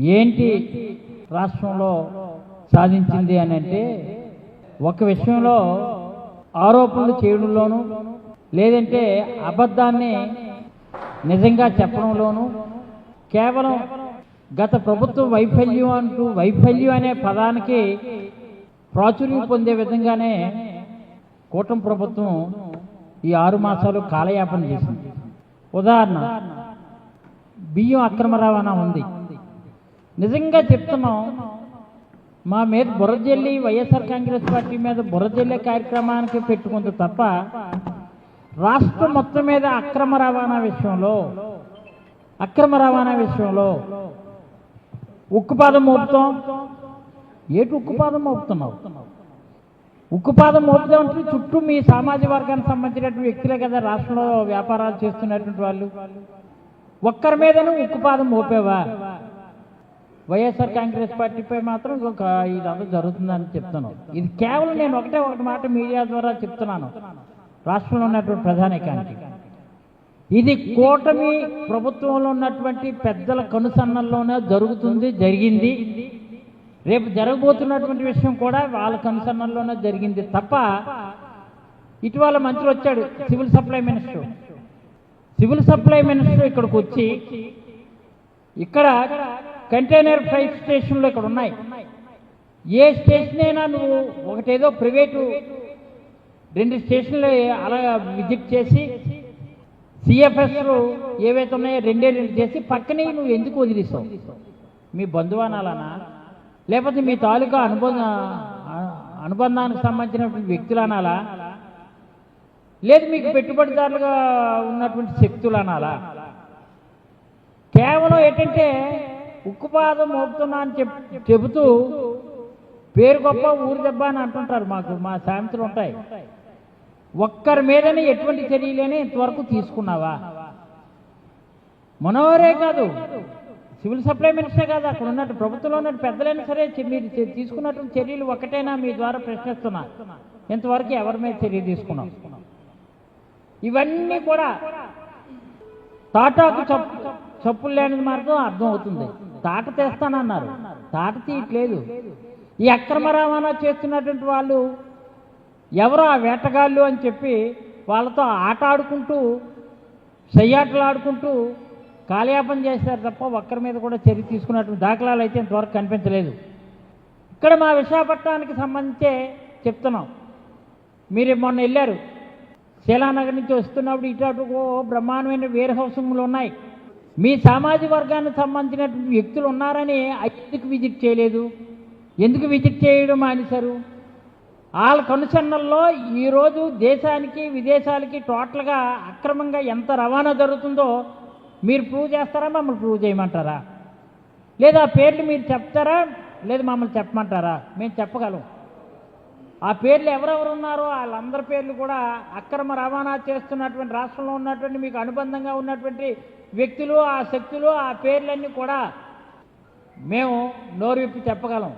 ఏంటి రాష్ట్రంలో సాధించింది అని అంటే ఒక విషయంలో ఆరోపణలు చేయడంలోనూ లేదంటే అబద్ధాన్ని నిజంగా చెప్పడంలోనూ కేవలం గత ప్రభుత్వం వైఫల్యం అంటూ వైఫల్యం అనే పదానికి ప్రాచుర్యం పొందే విధంగానే కూటమి ప్రభుత్వం ఈ ఆరు మాసాలు కాలయాపన చేసింది. ఉదాహరణ బియ్యం అక్రమ రవాణా ఉంది. నిజంగా చెప్తున్నాం మా మీద బుర్రజల్లి వైఎస్ఆర్ కాంగ్రెస్ పార్టీ మీద బుర్రజల్లే కార్యక్రమానికి పెట్టుకుంది తప్ప రాష్ట్రం మొత్తం మీద అక్రమ రవాణా విషయంలో అక్రమ రవాణా విషయంలో ఉక్కుపాదం మోపుతాం. ఏటు ఉక్కుపాదం మోపుతున్నావు? ఉక్కుపాదం మోపుదాం అంటే చుట్టూ మీ సామాజిక వర్గానికి సంబంధించినటువంటి వ్యక్తులే కదా రాష్ట్రంలో వ్యాపారాలు చేస్తున్నటువంటి వాళ్ళు. ఒక్కరి మీదనే ఉక్కుపాదం మోపేవా? వైఎస్ఆర్ కాంగ్రెస్ పార్టీపై మాత్రం ఒక ఇదంతా జరుగుతుందని చెప్తున్నాను. ఇది కేవలం నేను ఒకటే ఒకటి మాట మీడియా ద్వారా చెప్తున్నాను. రాష్ట్రంలో ఉన్నటువంటి ప్రధానికానికి ఇది కూటమి ప్రభుత్వంలో ఉన్నటువంటి పెద్దల కనుసన్నల్లోనే జరుగుతుంది జరిగింది. రేపు జరగబోతున్నటువంటి విషయం కూడా వాళ్ళ కనుసన్నల్లోనే జరిగింది తప్ప ఇటీవల మంత్రి వచ్చాడు civil supply minister. Civil supply minister ఇక్కడికి వచ్చి ఇక్కడ కంటైనర్ ఫ్రైట్ స్టేషన్లు ఇక్కడ ఉన్నాయి. ఏ స్టేషన్ అయినా నువ్వు ఒకటేదో ప్రైవేటు రెండు స్టేషన్లు అలా విజిట్ చేసి సిఎఫ్ఎస్ ఏవైతే ఉన్నాయో రెండే రెండు చేసి పక్కనే నువ్వు ఎందుకు వదిలిస్తావు మీ బంధువానాలనా? లేకపోతే మీ తాలూకా అనుబంధ అనుబంధానికి సంబంధించినటువంటి వ్యక్తులు అనాలా లేదు మీకు పెట్టుబడిదారులుగా ఉన్నటువంటి శక్తులు అనాలా కేవలం ఏంటంటే ఉక్కుపాదం మోపుతున్నా అని చెప్ చెబుతూ పేరు గొప్ప ఊరు దెబ్బ అని అంటుంటారు మాకు మా సామెతలు ఉంటాయి. ఒక్కరి మీదనే ఎటువంటి చర్యలేని ఇంతవరకు తీసుకున్నావా? మనోహరే కాదు. సివిల్ సప్లై మినిస్టర్ కాదు అక్కడ ఉన్నట్టు ప్రభుత్వంలో ఉన్న పెద్దలైనా సరే మీరు తీసుకున్నటువంటి చర్యలు ఒకటేనా మీ ద్వారా ప్రశ్నిస్తున్నా. ఇంతవరకు ఎవరి మీద చర్య తీసుకున్నాం? ఇవన్నీ కూడా తాటాకు చప్పు చెప్పులు లేనిది మార్గం అర్థం అవుతుంది. తాట తెస్తానన్నారు. తాట తీయట్లేదు. ఈ అక్రమ రవాణా చేస్తున్నటువంటి వాళ్ళు ఎవరో ఆ వేటగాళ్ళు అని చెప్పి వాళ్ళతో ఆట ఆడుకుంటూ సయ్యాటలు ఆడుకుంటూ కాలయాపన చేశారు తప్ప ఒక్కరి మీద కూడా చర్య తీసుకున్నటువంటి దాఖలాలు అయితే ఇంతవరకు కనిపించలేదు. ఇక్కడ మా విశాఖపట్నానికి సంబంధించే చెప్తున్నాం. మీరు మొన్న వెళ్ళారు. శీలానగర్ నుంచి వస్తున్నప్పుడు ఇటు అటు బ్రహ్మాండమైన వేర్ హౌసింగ్లు ఉన్నాయి. మీ సామాజిక వర్గానికి సంబంధించినటువంటి వ్యక్తులు ఉన్నారని ఎందుకు విజిట్ చేయలేదు? ఎందుకు విజిట్ చేయడం మానేశారు? వాళ్ళ కనుసన్నల్లో ఈరోజు దేశానికి విదేశాలకి టోటల్గా అక్రమంగా ఎంత రవాణా జరుగుతుందో మీరు ప్రూవ్ చేస్తారా? మమ్మల్ని ప్రూవ్ చేయమంటారా? లేదా పేర్లు మీరు చెప్తారా? లేదా మమ్మల్ని చెప్పమంటారా? మేము చెప్పగలం. ఆ పేర్లు ఎవరెవరు ఉన్నారో వాళ్ళందరి పేర్లు కూడా అక్రమ రవాణా చేస్తున్నటువంటి రాష్ట్రంలో ఉన్నటువంటి మీకు అనుబంధంగా ఉన్నటువంటి వ్యక్తులు ఆ శక్తులు ఆ పేర్లన్నీ కూడా మేము నోరు విప్పి చెప్పగలం.